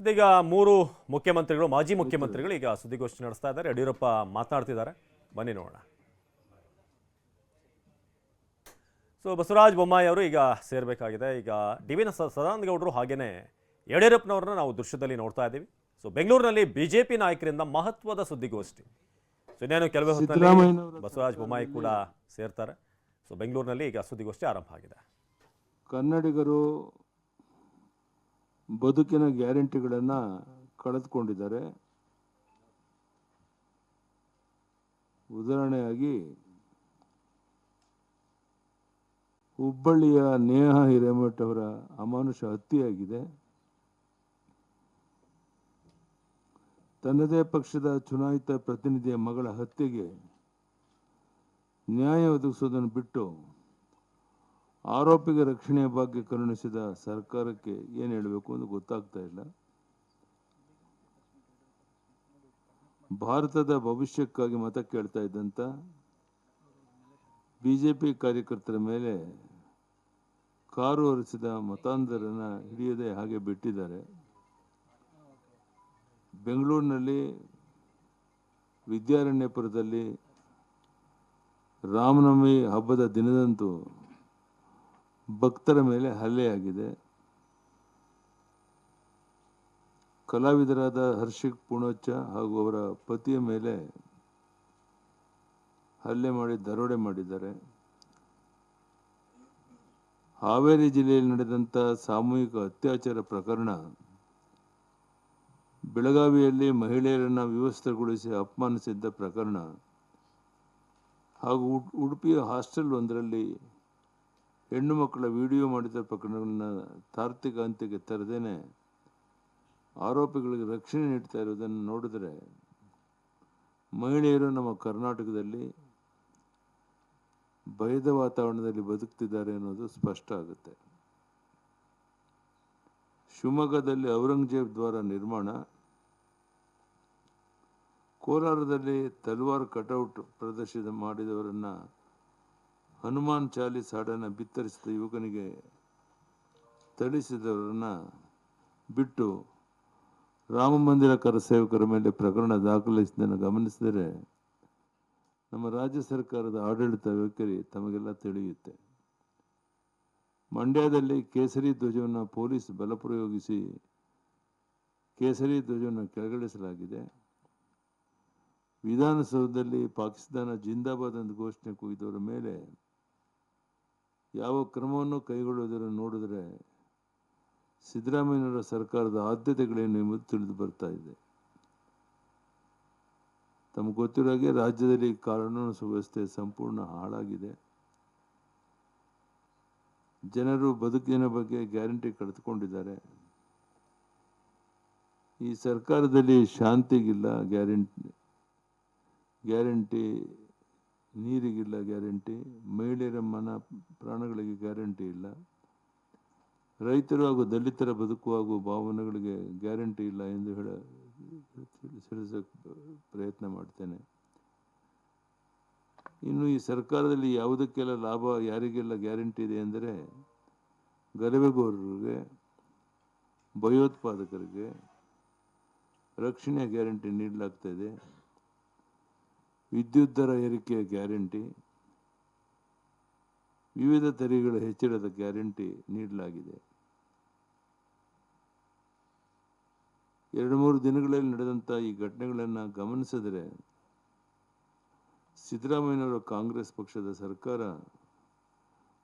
ಇದೀಗ ಮೂರು ಮುಖ್ಯಮಂತ್ರಿಗಳು ಮಾಜಿ ಮುಖ್ಯಮಂತ್ರಿಗಳು ಈಗ ಸುದ್ದಿಗೋಷ್ಠಿ ನಡೆಸ್ತಾ ಇದ್ದಾರೆ. ಯಡಿಯೂರಪ್ಪ ಮಾತನಾಡ್ತಿದ್ದಾರೆ ಬನ್ನಿ ನೋಡೋಣ. ಸೊ ಬಸವರಾಜ ಬೊಮ್ಮಾಯಿ ಅವರು ಈಗ ಸೇರಬೇಕಾಗಿದೆ. ಈಗ ಡಿ ವಿ ಸದಾನಂದಗೌಡರು ಹಾಗೇನೆ ಯಡಿಯೂರಪ್ಪನವ್ರನ್ನ ನಾವು ದೃಶ್ಯದಲ್ಲಿ ನೋಡ್ತಾ ಇದ್ದೀವಿ. ಸೊ ಬೆಂಗಳೂರಿನಲ್ಲಿ ಬಿಜೆಪಿ ನಾಯಕರಿಂದ ಮಹತ್ವದ ಸುದ್ದಿಗೋಷ್ಠಿ. ಸೊ ಇನ್ನೇನು ಕೆಲವೇ ಹೊತ್ತಿನಲ್ಲಿ ಬಸವರಾಜ ಬೊಮ್ಮಾಯಿ ಕೂಡ ಸೇರ್ತಾರೆ. ಸೊ ಬೆಂಗಳೂರಿನಲ್ಲಿ ಈಗ ಸುದ್ದಿಗೋಷ್ಠಿ ಆರಂಭ ಆಗಿದೆ. ಕನ್ನಡಿಗರು ಬದುಕಿನ ಗ್ಯಾರಂಟಿಗಳನ್ನು ಕಳೆದುಕೊಂಡಿದ್ದಾರೆ. ಉದಾಹರಣೆಯಾಗಿ, ಹುಬ್ಬಳ್ಳಿಯ ನೇಹ ಹಿರೇಮಠ್ ಅವರ ಅಮಾನುಷ ಹತ್ಯೆಯಾಗಿದೆ. ತನ್ನದೇ ಪಕ್ಷದ ಚುನಾಯಿತ ಪ್ರತಿನಿಧಿಯ ಮಗಳ ಹತ್ಯೆಗೆ ನ್ಯಾಯ ಒದಗಿಸೋದನ್ನು ಬಿಟ್ಟು ಆರೋಪಿಗೆ ರಕ್ಷಣೆಯ ಬಗ್ಗೆ ಕರುಣಿಸಿದ ಸರ್ಕಾರಕ್ಕೆ ಏನು ಹೇಳಬೇಕು ಅಂತ ಗೊತ್ತಾಗ್ತಾ ಇಲ್ಲ. ಭಾರತದ ಭವಿಷ್ಯಕ್ಕಾಗಿ ಮತ ಕೇಳ್ತಾ ಇದ್ದಂಥ ಪಿ ಕಾರ್ಯಕರ್ತರ ಮೇಲೆ ಕಾರು ಹೊರಿಸಿದ ಮತಾಂಧರನ್ನ ಹಿಡಿಯದೆ ಹಾಗೆ ಬಿಟ್ಟಿದ್ದಾರೆ. ಬೆಂಗಳೂರಿನಲ್ಲಿ ವಿದ್ಯಾರಣ್ಯಪುರದಲ್ಲಿ ರಾಮನವಮಿ ಹಬ್ಬದ ದಿನದಂದು ಭಕ್ತರ ಮೇಲೆ ಹಲ್ಲೆಯಾಗಿದೆ. ಕಲಾವಿದರಾದ ಹರ್ಷಿಕ್ ಪುಣಚ್ಚ ಹಾಗೂ ಅವರ ಪತಿಯ ಮೇಲೆ ಹಲ್ಲೆ ಮಾಡಿ ದರೋಡೆ ಮಾಡಿದ್ದಾರೆ. ಹಾವೇರಿ ಜಿಲ್ಲೆಯಲ್ಲಿ ನಡೆದಂಥ ಸಾಮೂಹಿಕ ಅತ್ಯಾಚಾರ ಪ್ರಕರಣ ಬೆಳಗಾವಿಯಲ್ಲಿ ಮಹಿಳೆಯರನ್ನು ವ್ಯವಸ್ಥೆಗೊಳಿಸಿ ಅಪಮಾನಿಸಿದ್ದ ಪ್ರಕರಣ ಹಾಗೂ ಉಡ್- ಉಡುಪಿಯ ಹಾಸ್ಟೆಲ್ ಒಂದರಲ್ಲಿ ಹೆಣ್ಣು ಮಕ್ಕಳ ವಿಡಿಯೋ ಮಾಡಿದ ಪ್ರಕರಣಗಳನ್ನ ತಾರ್ತಿಕ ಅಂತ್ಯಕ್ಕೆ ತರದೇನೆ ಆರೋಪಿಗಳಿಗೆ ರಕ್ಷಣೆ ನೀಡ್ತಾ ಇರೋದನ್ನು ನೋಡಿದರೆ ಮಹಿಳೆಯರು ನಮ್ಮ ಕರ್ನಾಟಕದಲ್ಲಿ ಭಯದ ವಾತಾವರಣದಲ್ಲಿ ಬದುಕ್ತಿದ್ದಾರೆ ಅನ್ನೋದು ಸ್ಪಷ್ಟ ಆಗುತ್ತೆ. ಶಿವಮೊಗ್ಗದಲ್ಲಿ ಔರಂಗಜೇಬ್ ದ್ವಾರ ನಿರ್ಮಾಣ, ಕೋಲಾರದಲ್ಲಿ ತಲ್ವಾರ್ ಕಟೌಟ್ ಪ್ರದರ್ಶನ ಮಾಡಿದವರನ್ನ ಹನುಮಾನ್ ಚಾಲೀಸ್ ಹಾಡನ್ನು ಬಿತ್ತರಿಸಿದ ಯುವಕನಿಗೆ ಥಳಿಸಿದವರನ್ನ ಬಿಟ್ಟು ರಾಮ ಮಂದಿರ ಕರಸೇವಕರ ಮೇಲೆ ಪ್ರಕರಣ ದಾಖಲಿಸಿದ್ದನ್ನು ಗಮನಿಸಿದರೆ ನಮ್ಮ ರಾಜ್ಯ ಸರ್ಕಾರದ ಆಡಳಿತ ವೈಖರಿ ತಮಗೆಲ್ಲ ತಿಳಿಯುತ್ತೆ. ಮಂಡ್ಯದಲ್ಲಿ ಕೇಸರಿ ಧ್ವಜವನ್ನು ಪೊಲೀಸ್ ಬಲಪ್ರಯೋಗಿಸಿ ಕೇಸರಿ ಧ್ವಜವನ್ನು ಕೆಳಗಿಳಿಸಲಾಗಿದೆ. ವಿಧಾನಸೌಧದಲ್ಲಿ ಪಾಕಿಸ್ತಾನ ಜಿಂದಾಬಾದ್ ಎಂದು ಘೋಷಣೆ ಕೂಗಿದವರ ಮೇಲೆ ಯಾವ ಕ್ರಮವನ್ನು ಕೈಗೊಳ್ಳುವುದನ್ನು ನೋಡಿದರೆ ಸಿದ್ದರಾಮಯ್ಯನವರ ಸರ್ಕಾರದ ಆದ್ಯತೆಗಳೇನು ಎಂಬುದು ತಿಳಿದು ಬರ್ತಾ ಇದೆ. ತಮಗೆ ಗೊತ್ತಿರೋ ಹಾಗೆ ರಾಜ್ಯದಲ್ಲಿ ಕಾನೂನು ಸುವ್ಯವಸ್ಥೆ ಸಂಪೂರ್ಣ ಹಾಳಾಗಿದೆ. ಜನರು ಬದುಕಿನ ಬಗ್ಗೆ ಗ್ಯಾರಂಟಿ ಕಳೆದುಕೊಂಡಿದ್ದಾರೆ. ಈ ಸರ್ಕಾರದಲ್ಲಿ ಶಾಂತಿಗಿಲ್ಲ, ಗ್ಯಾರಂಟಿ ಗ್ಯಾರಂಟಿ ನೀರಿಗಿಲ್ಲ ಗ್ಯಾರಂಟಿ, ಮಹಿಳೆಯರ ಮನ, ಪ್ರಾಣಗಳಿಗೆ ಗ್ಯಾರಂಟಿ ಇಲ್ಲ. ರೈತರು ಹಾಗೂ ದಲಿತರ ಬದುಕು ಹಾಗೂ ಭಾವನೆಗಳಿಗೆ ಗ್ಯಾರಂಟಿ ಇಲ್ಲ ಎಂದು ಹೇಳ, ತಿಳಿಸೋಕೆ ಪ್ರಯತ್ನ ಮಾಡ್ತೇನೆ. ಇನ್ನು ಈ ಸರ್ಕಾರದಲ್ಲಿ ಯಾವುದಕ್ಕೆಲ್ಲ ಲಾಭ, ಯಾರಿಗೆಲ್ಲ ಗ್ಯಾರಂಟಿ ಇದೆ ಎಂದರೆ, ಗಲಭೆಗೋರರಿಗೆ, ಭಯೋತ್ಪಾದಕರಿಗೆ ರಕ್ಷಣೆಯ ಗ್ಯಾರಂಟಿ ನೀಡಲಾಗ್ತಾ ಇದೆ. ವಿದ್ಯುತ್ ದರ ಏರಿಕೆಯ ಗ್ಯಾರಂಟಿ, ವಿವಿಧ ತೆರಿಗೆಗಳ ಹೆಚ್ಚಳದ ಗ್ಯಾರಂಟಿ ನೀಡಲಾಗಿದೆ. ಎರಡು ಮೂರು ದಿನಗಳಲ್ಲಿ ನಡೆದಂಥ ಈ ಘಟನೆಗಳನ್ನು ಗಮನಿಸಿದರೆ, ಸಿದ್ದರಾಮಯ್ಯನವರ ಕಾಂಗ್ರೆಸ್ ಪಕ್ಷದ ಸರ್ಕಾರ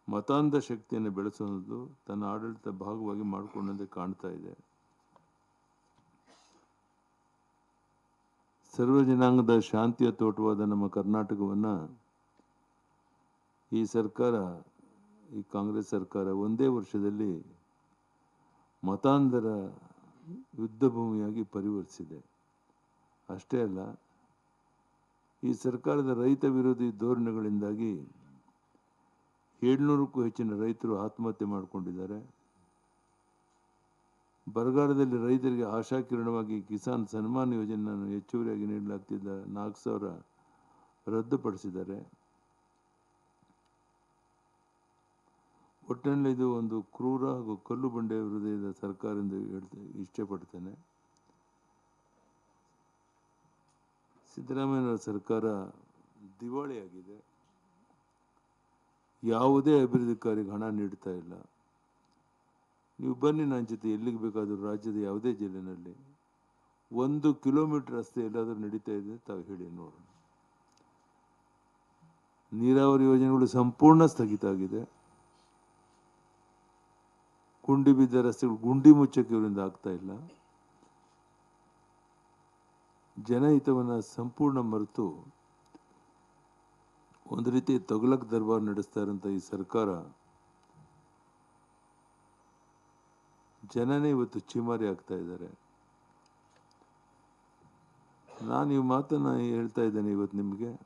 ಮತಾಂಧ ಶಕ್ತಿಯನ್ನು ಬೆಳೆಸೋದು ತನ್ನ ಆಡಳಿತ ಭಾಗವಾಗಿ ಮಾಡಿಕೊಂಡಂತೆ ಕಾಣ್ತಾ ಇದೆ. ಸರ್ವ ಜನಾಂಗದ ಶಾಂತಿಯ ತೋಟವಾದ ನಮ್ಮ ಕರ್ನಾಟಕವನ್ನು ಈ ಸರ್ಕಾರ, ಈ ಕಾಂಗ್ರೆಸ್ ಸರ್ಕಾರ ಒಂದೇ ವರ್ಷದಲ್ಲಿ ಮತಾಂಧರ ಯುದ್ಧ ಭೂಮಿಯಾಗಿ ಪರಿವರ್ತಿಸಿದೆ ಅಷ್ಟೇ ಅಲ್ಲ, ಈ ಸರ್ಕಾರದ ರೈತ ವಿರೋಧಿ ಧೋರಣೆಗಳಿಂದಾಗಿ ಏಳ್ನೂರಕ್ಕೂ ಹೆಚ್ಚಿನ ರೈತರು ಆತ್ಮಹತ್ಯೆ ಮಾಡಿಕೊಂಡಿದ್ದಾರೆ. ಬರಗಾಲದಲ್ಲಿ ರೈತರಿಗೆ ಆಶಾಕಿರಣವಾಗಿ ಕಿಸಾನ್ ಸನ್ಮಾನ್ ಯೋಜನೆಯನ್ನು ಹೆಚ್ಚುವರಿಯಾಗಿ ನೀಡಲಾಗ್ತಿದ್ದ ನಾಲ್ಕು ಸಾವಿರ ರದ್ದುಪಡಿಸಿದ್ದಾರೆ. ಒಟ್ಟಿನಲ್ಲಿ ಇದು ಒಂದು ಕ್ರೂರ ಹಾಗೂ ಕಲ್ಲು ಬಂಡೆ ಹೃದಯದ ಸರ್ಕಾರ ಎಂದು ಹೇಳ್ತಾ ಇಷ್ಟಪಡ್ತೇನೆ. ಸಿದ್ದರಾಮಯ್ಯನವರ ಸರ್ಕಾರ ದಿವಾಳಿಯಾಗಿದೆ. ಯಾವುದೇ ಅಭಿವೃದ್ಧಿ ಕಾರ್ಯಕ್ಕೆ ಹಣ ನೀಡ್ತಾ ಇಲ್ಲ. ನೀವು ಬನ್ನಿ ನನ್ನ ಜೊತೆ, ಎಲ್ಲಿಗೆ ಬೇಕಾದರೂ ರಾಜ್ಯದ ಯಾವುದೇ ಜಿಲ್ಲೆನಲ್ಲಿ. ಒಂದು ಕಿಲೋಮೀಟರ್ ರಸ್ತೆ ಎಲ್ಲಾದರೂ ನಡೀತಾ ಇದೆ ತಾವು ಹೇಳಿ ನೋಡೋಣ. ನೀರಾವರಿ ಯೋಜನೆಗಳು ಸಂಪೂರ್ಣ ಸ್ಥಗಿತ ಆಗಿದೆ. ಗುಂಡಿ ಬಿದ್ದ ರಸ್ತೆಗಳು ಗುಂಡಿ ಮುಚ್ಚಕ್ಕೆ ಇವರಿಂದ ಆಗ್ತಾ ಇಲ್ಲ. ಜನಹಿತವನ್ನು ಸಂಪೂರ್ಣ ಮರೆತು ಒಂದು ರೀತಿ ತೊಗಲಕ್ ದರ್ಬಾರ್ ನಡೆಸ್ತಾ ಈ ಸರ್ಕಾರ ಜನನೇ ಇವತ್ತು ಚಿಮಾರಿ ಆಗ್ತಾ ಇದ್ದಾರೆ. ನಾನು ಈ ಮಾತನ್ನು ಹೇಳ್ತಾ ಇದ್ದೇನೆ ಇವತ್ತು ನಿಮಗೆ.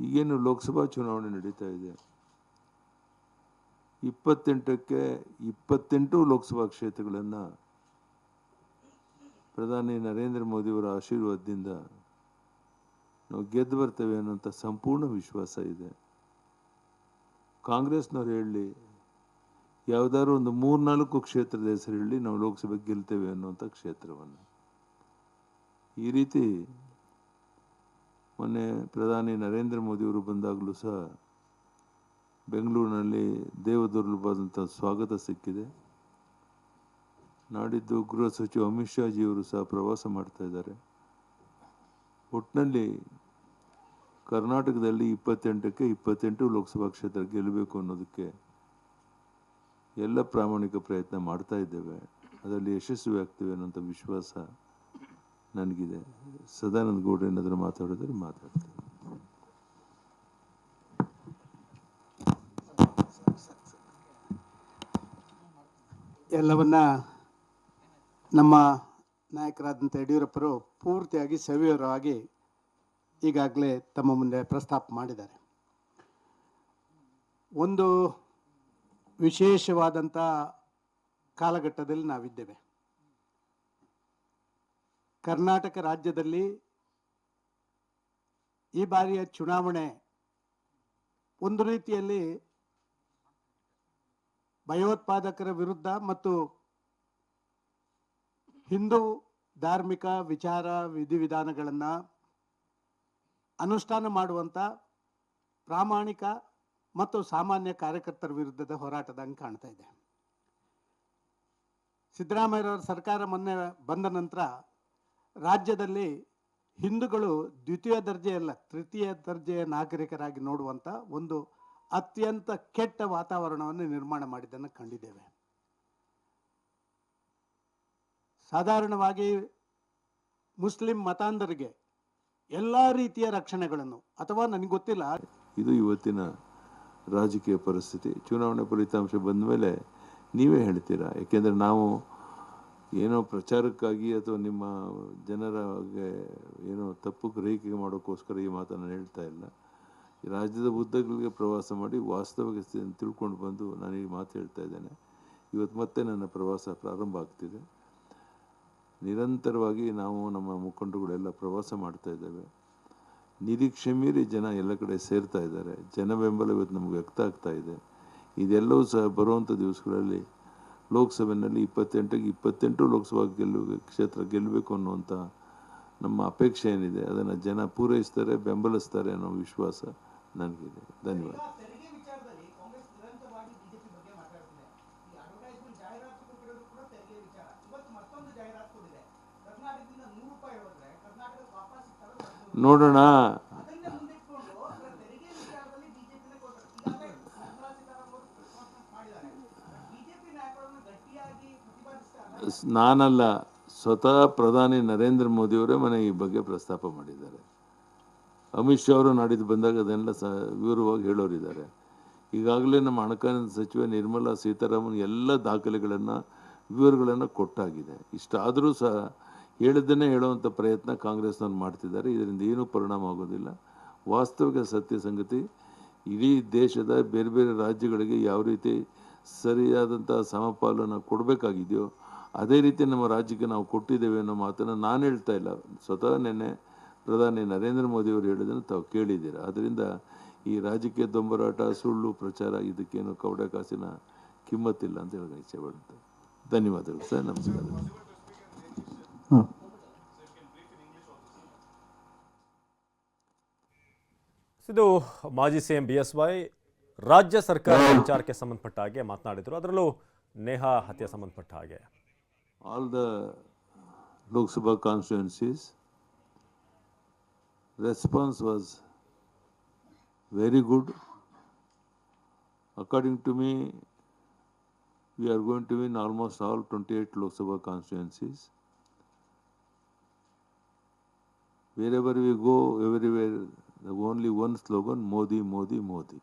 ಈಗೇನು ಲೋಕಸಭಾ ಚುನಾವಣೆ ನಡೀತಾ ಇದೆ. ಇಪ್ಪತ್ತೆಂಟಕ್ಕೆ ಇಪ್ಪತ್ತೆಂಟು ಲೋಕಸಭಾ ಕ್ಷೇತ್ರಗಳನ್ನು ಪ್ರಧಾನಿ ನರೇಂದ್ರ ಮೋದಿಯವರ ಆಶೀರ್ವಾದದಿಂದ ನಾವು ಗೆದ್ದು ಬರ್ತೇವೆ ಅನ್ನೋಂಥ ಸಂಪೂರ್ಣ ವಿಶ್ವಾಸ ಇದೆ. ಕಾಂಗ್ರೆಸ್ನವ್ರು ಹೇಳಲಿ ಯಾವುದಾದ್ರು ಒಂದು ಮೂರ್ನಾಲ್ಕು ಕ್ಷೇತ್ರದ ಹೆಸರು ಹೇಳಿ ನಾವು ಲೋಕಸಭೆ ಗೆಲ್ತೇವೆ ಅನ್ನುವಂಥ ಕ್ಷೇತ್ರವನ್ನು. ಈ ರೀತಿ ಮೊನ್ನೆ ಪ್ರಧಾನಿ ನರೇಂದ್ರ ಮೋದಿಯವರು ಬಂದಾಗಲೂ ಸಹ ಬೆಂಗಳೂರಿನಲ್ಲಿ ದೇವದುರ್ಲಭವಾದಂಥ ಸ್ವಾಗತ ಸಿಕ್ಕಿದೆ. ನಾಡಿದ್ದು ಗೃಹ ಸಚಿವ ಅಮಿತ್ ಶಾಜಿಯವರು ಸಹ ಪ್ರವಾಸ ಮಾಡ್ತಾ ಇದ್ದಾರೆ. ಒಟ್ಟಿನಲ್ಲಿ ಕರ್ನಾಟಕದಲ್ಲಿ ಇಪ್ಪತ್ತೆಂಟಕ್ಕೆ ಇಪ್ಪತ್ತೆಂಟು ಲೋಕಸಭಾ ಕ್ಷೇತ್ರ ಗೆಲ್ಲಬೇಕು ಅನ್ನೋದಕ್ಕೆ ಎಲ್ಲ ಪ್ರಾಮಾಣಿಕ ಪ್ರಯತ್ನ ಮಾಡ್ತಾ ಇದ್ದೇವೆ. ಅದರಲ್ಲಿ ಯಶಸ್ವಿ ಆಗ್ತೇವೆ ಅನ್ನೋಂಥ ವಿಶ್ವಾಸ ನನಗಿದೆ. ಸದಾನಂದ ಗೌಡ ಏನಾದರೂ ಮಾತಾಡಿದ್ರೆ ಮಾತಾಡ್ತೇವೆ ಎಲ್ಲವನ್ನ ನಮ್ಮ ನಾಯಕರಾದಂಥ ಯಡಿಯೂರಪ್ಪರು ಪೂರ್ತಿಯಾಗಿ ಸವಿಯರಾಗಿ ಈಗಾಗಲೇ ತಮ್ಮ ಮುಂದೆ ಪ್ರಸ್ತಾಪ ಮಾಡಿದ್ದಾರೆ. ಒಂದು ವಿಶೇಷವಾದಂಥ ಕಾಲಘಟ್ಟದಲ್ಲಿ ನಾವಿದ್ದೇವೆ. ಕರ್ನಾಟಕ ರಾಜ್ಯದಲ್ಲಿ ಈ ಬಾರಿಯ ಚುನಾವಣೆ ಒಂದು ರೀತಿಯಲ್ಲಿ ಭಯೋತ್ಪಾದಕರ ವಿರುದ್ಧ ಮತ್ತು ಹಿಂದೂ ಧಾರ್ಮಿಕ ವಿಚಾರ ವಿಧಿವಿಧಾನಗಳನ್ನು ಅನುಷ್ಠಾನ ಮಾಡುವಂಥ ಪ್ರಾಮಾಣಿಕ ಮತ್ತು ಸಾಮಾನ್ಯ ಕಾರ್ಯಕರ್ತರ ವಿರುದ್ಧದ ಹೋರಾಟದಂಗೆ ಕಾಣ್ತಾ ಇದೆ. ಸಿದ್ದರಾಮಯ್ಯರವರ ಸರ್ಕಾರ ಮೊನ್ನೆ ಬಂದ ನಂತರ ರಾಜ್ಯದಲ್ಲಿ ಹಿಂದೂಗಳು ದ್ವಿತೀಯ ದರ್ಜೆಯಲ್ಲ ತೃತೀಯ ದರ್ಜೆಯ ನಾಗರಿಕರಾಗಿ ನೋಡುವಂಥ ಒಂದು ಅತ್ಯಂತ ಕೆಟ್ಟ ವಾತಾವರಣವನ್ನು ನಿರ್ಮಾಣ ಮಾಡಿದ್ದನ್ನು ಕಂಡಿದ್ದೇವೆ. ಸಾಧಾರಣವಾಗಿ ಮುಸ್ಲಿಂ ಮತಾಂಧರಿಗೆ ಎಲ್ಲ ರೀತಿಯ ರಕ್ಷಣೆಗಳನ್ನು, ಅಥವಾ ನನಗೆ ಗೊತ್ತಿಲ್ಲ, ಇದು ಇವತ್ತಿನ ರಾಜಕೀಯ ಪರಿಸ್ಥಿತಿ, ಚುನಾವಣೆ ಫಲಿತಾಂಶ ಬಂದ ಮೇಲೆ ನೀವೇ ಹೇಳ್ತೀರಾ? ಯಾಕೆಂದರೆ ನಾವು ಏನೋ ಪ್ರಚಾರಕ್ಕಾಗಿ ಅಥವಾ ನಿಮ್ಮ ಜನರಿಗೆ ಏನೋ ತಪ್ಪು ಗ್ರಹಿಕೆ ಮಾಡೋಕ್ಕೋಸ್ಕರ ಈ ಮಾತನ್ನು ಹೇಳ್ತಾ ಇಲ್ಲ. ರಾಜ್ಯದ ಉದ್ದಗಳಿಗೆ ಪ್ರವಾಸ ಮಾಡಿ ವಾಸ್ತವಿಕ ಸ್ಥಿತಿಯನ್ನು ತಿಳ್ಕೊಂಡು ಬಂದು ನಾನು ಮಾತು ಹೇಳ್ತಾ ಇದ್ದೇನೆ. ಇವತ್ತು ಮತ್ತೆ ನನ್ನ ಪ್ರವಾಸ ಪ್ರಾರಂಭ ಆಗ್ತಿದೆ. ನಿರಂತರವಾಗಿ ನಾವು ನಮ್ಮ ಮುಖಂಡರುಗಳೆಲ್ಲ ಪ್ರವಾಸ ಮಾಡ್ತಾ ಇದ್ದೇವೆ. ನಿರೀಕ್ಷೆ ಮೀರಿ ಜನ ಎಲ್ಲ ಕಡೆ ಸೇರ್ತಾ ಇದ್ದಾರೆ. ಜನ ಬೆಂಬಲ ಇವತ್ತು ನಮ್ಗೆ ವ್ಯಕ್ತ ಆಗ್ತಾ ಇದೆ. ಇದೆಲ್ಲವೂ ಸಹ ಬರುವಂಥ ದಿವಸಗಳಲ್ಲಿ ಲೋಕಸಭೆಯಲ್ಲಿ ಇಪ್ಪತ್ತೆಂಟಿಗೆ ಇಪ್ಪತ್ತೆಂಟು ಲೋಕಸಭಾ ಗೆಲ್ಲು, ಕ್ಷೇತ್ರ ಗೆಲ್ಲಬೇಕು ಅನ್ನುವಂಥ ನಮ್ಮ ಅಪೇಕ್ಷೆ ಏನಿದೆ, ಅದನ್ನು ಜನ ಪೂರೈಸ್ತಾರೆ, ಬೆಂಬಲಿಸ್ತಾರೆ ಅನ್ನೋ ವಿಶ್ವಾಸ ನನಗಿದೆ. ಧನ್ಯವಾದ. ಸ್- ನಾನಲ್ಲ, ಸ್ವತಃ ಪ್ರಧಾನಿ ನರೇಂದ್ರ ಮೋದಿಯವರೇ ಮನೆ ಈ ಬಗ್ಗೆ ಪ್ರಸ್ತಾಪ ಮಾಡಿದ್ದಾರೆ. ಅಮಿತ್ ಶಾ ಅವರು ನಾಡಿದ್ದು ಬಂದಾಗ ಅದನ್ನೆಲ್ಲ ಸ, ವಿವರವಾಗಿ ಹೇಳೋರಿದ್ದಾರೆ. ಈಗಾಗಲೇ ನಮ್ಮ ಹಣಕಾಸಿನ ಸಚಿವೆ ನಿರ್ಮಲಾ ಸೀತಾರಾಮನ್ ಎಲ್ಲ ದಾಖಲೆಗಳನ್ನು, ವಿವರಗಳನ್ನು ಕೊಟ್ಟಾಗಿದೆ. ಇಷ್ಟಾದರೂ ಸಹ ಹೇಳಿದ್ದನ್ನೇ ಹೇಳುವಂಥ ಪ್ರಯತ್ನ ಕಾಂಗ್ರೆಸ್ನವ್ರು ಮಾಡ್ತಿದ್ದಾರೆ. ಇದರಿಂದ ಏನೂ ಪರಿಣಾಮ ಆಗೋದಿಲ್ಲ. ವಾಸ್ತವಿಕ ಸತ್ಯ ಸಂಗತಿ, ಇಡೀ ದೇಶದ ಬೇರೆ ಬೇರೆ ರಾಜ್ಯಗಳಿಗೆ ಯಾವ ರೀತಿ ಸರಿಯಾದಂಥ ಸಮಪಾಲನ ಕೊಡಬೇಕಾಗಿದೆಯೋ, ಅದೇ ರೀತಿ ನಮ್ಮ ರಾಜ್ಯಕ್ಕೆ ನಾವು ಕೊಟ್ಟಿದ್ದೇವೆ ಅನ್ನೋ ಮಾತನ್ನು ನಾನು ಹೇಳ್ತಾ ಇಲ್ಲ. ಸ್ವತಃ ನಿನ್ನೆ ಪ್ರಧಾನಿ ನರೇಂದ್ರ ಮೋದಿಯವರು ಹೇಳಿದ್ದನ್ನು ತಾವು ಕೇಳಿದ್ದೀರ? ಆದ್ದರಿಂದ ಈ ರಾಜಕೀಯ ದೊಂಬರಾಟ, ಸುಳ್ಳು ಪ್ರಚಾರ ಇದಕ್ಕೇನು ಕವಡೆ ಕಾಸಿನ ಕಿಮ್ಮತ್ತಿಲ್ಲ ಅಂತ ಹೇಳಿ ಇಚ್ಛೆ ಪಡುತ್ತೆ. ಧನ್ಯವಾದಗಳು ಸರ್. ನಮಸ್ಕಾರ. ಇದು ಮಾಜಿ C M B S Y ರಾಜ್ಯ ಸರ್ಕಾರ ವಿಚಾರಕ್ಕೆ ಸಂಬಂಧಪಟ್ಟ ಹಾಗೆ ಮಾತನಾಡಿದರು ಅದರಲ್ಲೂ ನೇಹಾ ಹತ್ಯೆ ಸಂಬಂಧಪಟ್ಟ ಹಾಗೆ all the Lok Sabha constituencies, response was very good. According to me, we are going to win almost all 28 Lok Sabha constituencies. Wherever we go, everywhere, the only one slogan, Modi, Modi, Modi.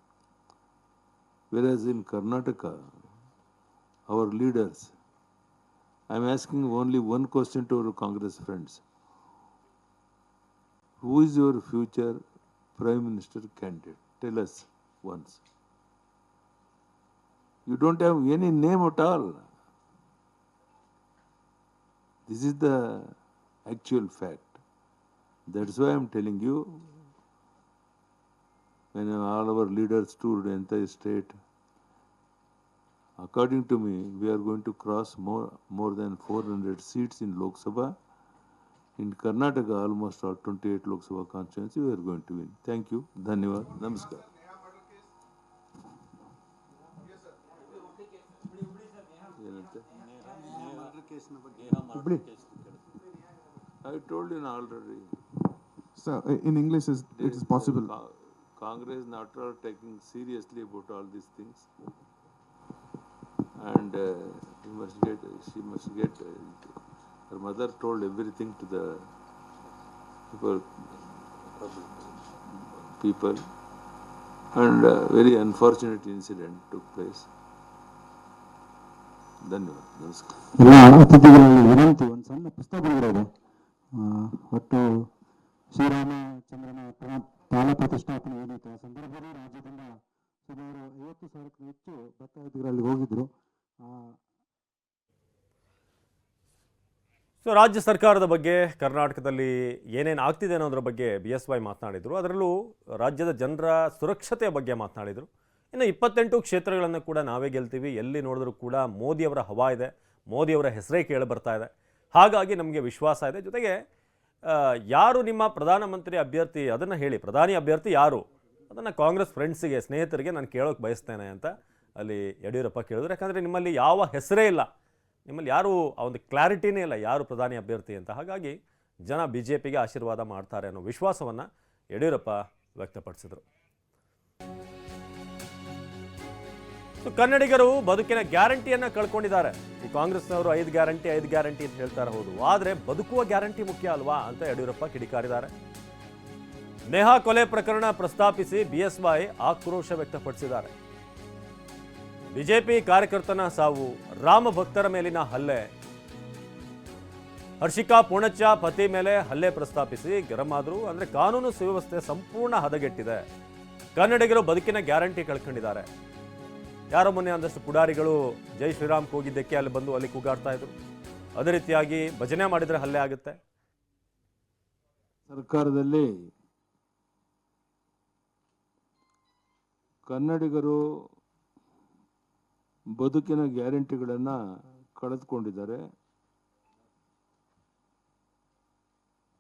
Whereas in Karnataka, our leaders, I'm asking only one question to our Congress friends. Who is your future Prime Minister candidate? Tell us once. You don't have any name at all. This is the actual fact. That's why I'm telling you, when all our leaders toured the entire state, according to me, we are going to cross more, more than 400 seats in Lok Sabha. In Karnataka, almost all 28 Lok Sabha constituencies, we are going to win. Thank you. Dhanyavad. Namaskar. I told you already. Sir, uh, in English, is, it is possible. Co- Congress not all taking seriously about all these things. And uh, you must get, she must get, uh, her mother told everything to the people, people. And uh, very unfortunate incident took place. ಧನ್ಯವಾದ ನಮಸ್ಕಾರ ರಾಜ್ಯ ಸರ್ಕಾರದ ಬಗ್ಗೆ ಕರ್ನಾಟಕದಲ್ಲಿ ಏನೇನು ಆಗ್ತಿದೆ ಅನ್ನೋದ್ರ ಬಗ್ಗೆ ಬಿ ಎಸ್ ವೈ ಮಾತನಾಡಿದರು. ಅದರಲ್ಲೂ ರಾಜ್ಯದ ಜನರ ಸುರಕ್ಷತೆಯ ಬಗ್ಗೆ ಮಾತನಾಡಿದರು. ಇನ್ನು ಇಪ್ಪತ್ತೆಂಟು ಕ್ಷೇತ್ರಗಳನ್ನು ಕೂಡ ನಾವೇ ಗೆಲ್ತೀವಿ. ಎಲ್ಲಿ ನೋಡಿದ್ರೂ ಕೂಡ ಮೋದಿಯವರ ಹವಾ ಇದೆ. ಮೋದಿಯವರ ಹೆಸರೇ ಕೇಳಿ ಬರ್ತಾ ಇದೆ. ಹಾಗಾಗಿ ನಮಗೆ ವಿಶ್ವಾಸ ಇದೆ. ಜೊತೆಗೆ ಯಾರು ನಿಮ್ಮ ಪ್ರಧಾನಮಂತ್ರಿ ಅಭ್ಯರ್ಥಿ, ಅದನ್ನು ಹೇಳಿ. ಪ್ರಧಾನಿ ಅಭ್ಯರ್ಥಿ ಯಾರು? ಅದನ್ನು ಕಾಂಗ್ರೆಸ್ ಫ್ರೆಂಡ್ಸಿಗೆ, ಸ್ನೇಹಿತರಿಗೆ ನಾನು ಕೇಳೋಕ್ಕೆ ಬಯಸ್ತೇನೆ ಅಂತ ಅಲ್ಲಿ ಯಡಿಯೂರಪ್ಪ ಕೇಳಿದ್ರು. ಯಾಕಂದರೆ ನಿಮ್ಮಲ್ಲಿ ಯಾವ ಹೆಸರೇ ಇಲ್ಲ. ನಿಮ್ಮಲ್ಲಿ ಯಾರು ಆ ಒಂದು ಕ್ಲಾರಿಟಿನೇ ಇಲ್ಲ, ಯಾರು ಪ್ರಧಾನಿ ಅಭ್ಯರ್ಥಿ ಅಂತ. ಹಾಗಾಗಿ ಜನ ಬಿ ಜೆ ಪಿಗೆ ಆಶೀರ್ವಾದ ಮಾಡ್ತಾರೆ ಅನ್ನೋ ವಿಶ್ವಾಸವನ್ನು ಯಡಿಯೂರಪ್ಪ ವ್ಯಕ್ತಪಡಿಸಿದರು. ಕನ್ನಡಿಗರು ಬದುಕಿನ ಗ್ಯಾರಂಟಿಯನ್ನು ಕಳ್ಕೊಂಡಿದ್ದಾರೆ. ಈ ಕಾಂಗ್ರೆಸ್ನವರು ಐದು ಗ್ಯಾರಂಟಿ ಐದು ಗ್ಯಾರಂಟಿ ಅಂತ ಹೇಳ್ತಾರೆ ಹೌದು. ಆದರೆ ಬದುಕುವ ಗ್ಯಾರಂಟಿ ಮುಖ್ಯ ಅಲ್ವಾ ಅಂತ ಯಡಿಯೂರಪ್ಪ ಕಿಡಿಕಾರಿದ್ದಾರೆ. ನೇಹಾ ಕೊಲೆ ಪ್ರಕರಣ ಪ್ರಸ್ತಾಪಿಸಿ ಬಿಎಸ್ವೈ ಆಕ್ರೋಶ ವ್ಯಕ್ತಪಡಿಸಿದ್ದಾರೆ. ಬಿಜೆಪಿ ಕಾರ್ಯಕರ್ತನ ಸಾವು, ರಾಮ ಭಕ್ತರ ಮೇಲಿನ ಹಲ್ಲೆ. ಹರ್ಷಿಕಾ ಪೂಣಚ್ಚ ಪತಿ ಮೇಲೆ ಹಲ್ಲೆ ಪ್ರಸ್ತಾಪಿಸಿ ಗರಂ ಆದರೂ ಅಂದ್ರೆ ಕಾನೂನು ಸುವ್ಯವಸ್ಥೆ ಸಂಪೂರ್ಣ ಹದಗೆಟ್ಟಿದೆ. ಕನ್ನಡಿಗರು ಬದುಕಿನ ಗ್ಯಾರಂಟಿ ಕಳ್ಕೊಂಡಿದ್ದಾರೆ. ಯಾರೋ ಮೊನ್ನೆ ಒಂದಷ್ಟು ಪುಡಾರಿಗಳು ಜೈ ಶ್ರೀರಾಮ್ ಕೂಗಿದ್ದಕ್ಕೆ ಅಲ್ಲಿ ಬಂದು ಅಲ್ಲಿ ಕೂಗಾಡ್ತಾ ಇದ್ರು. ಅದೇ ರೀತಿಯಾಗಿ ಭಜನೆ ಮಾಡಿದರೆ ಹಲ್ಲೆ ಆಗುತ್ತೆ. ಸರ್ಕಾರದಲ್ಲಿ ಕನ್ನಡಿಗರು ಬದುಕಿನ ಗ್ಯಾರಂಟಿಗಳನ್ನು ಕಳೆದುಕೊಂಡಿದ್ದಾರೆ.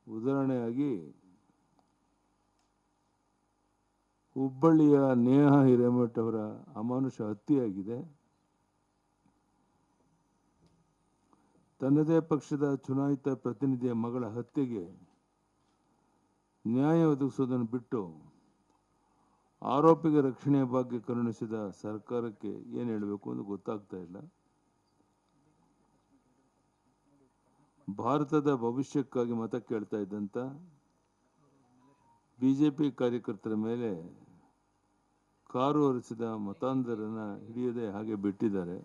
ಉದಾಹರಣೆಯಾಗಿ, ಹುಬ್ಬಳ್ಳಿಯ ನೇಹ ಹಿರೇಮಠ್ ಅವರ ಅಮಾನುಷ ಹತ್ಯೆಯಾಗಿದೆ. ತನ್ನದೇ ಪಕ್ಷದ ಚುನಾಯಿತ ಪ್ರತಿನಿಧಿಯ ಮಗಳ ಹತ್ಯೆಗೆ ನ್ಯಾಯ ಒದಗಿಸೋದನ್ನು ಬಿಟ್ಟು ಆರೋಪಿಗೆ ರಕ್ಷಣೆಯ ಬಗ್ಗೆ ಕರುಣಿಸಿದ ಸರ್ಕಾರಕ್ಕೆ ಏನು ಹೇಳಬೇಕು ಅಂತ ಗೊತ್ತಾಗ್ತಾ ಇಲ್ಲ. ಭಾರತದ ಭವಿಷ್ಯಕ್ಕಾಗಿ ಮತ ಕೇಳ್ತಾ ಇದ್ದಂಥ ಪಿ ಕಾರ್ಯಕರ್ತರ ಮೇಲೆ ಕಾರು ಹೊರಿಸಿದ ಮತಾಂಧರನ್ನ ಹಿಡಿಯದೆ ಹಾಗೆ ಬಿಟ್ಟಿದ್ದಾರೆ.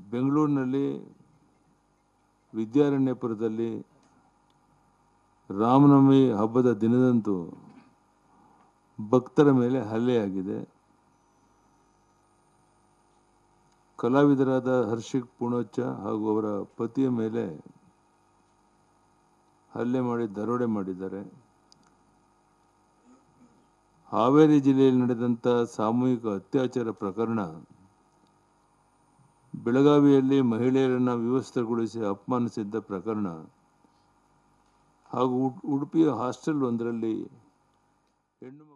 ಬೆಂಗಳೂರಿನಲ್ಲಿ ವಿದ್ಯಾರಣ್ಯಪುರದಲ್ಲಿ ರಾಮನವಮಿ ಹಬ್ಬದ ದಿನದಂದು ಭಕ್ತರ ಮೇಲೆ ಹಲ್ಲೆಯಾಗಿದೆ. ಕಲಾವಿದರಾದ ಹರ್ಷಿಕ್ ಪುಣಚ್ಚ ಹಾಗೂ ಅವರ ಪತಿಯ ಮೇಲೆ ಹಲ್ಲೆ ಮಾಡಿ ದರೋಡೆ ಮಾಡಿದ್ದಾರೆ. ಹಾವೇರಿ ಜಿಲ್ಲೆಯಲ್ಲಿ ನಡೆದಂಥ ಸಾಮೂಹಿಕ ಅತ್ಯಾಚಾರ ಪ್ರಕರಣ ಬೆಳಗಾವಿಯಲ್ಲಿ ಮಹಿಳೆಯರನ್ನು ವ್ಯವಸ್ಥೆಗೊಳಿಸಿ ಅಪಮಾನಿಸಿದ್ದ ಪ್ರಕರಣ ಹಾಗೂ ಉಡ್- ಉಡುಪಿಯ ಹಾಸ್ಟೆಲ್ ಒಂದರಲ್ಲಿ ಹೆಣ್ಣು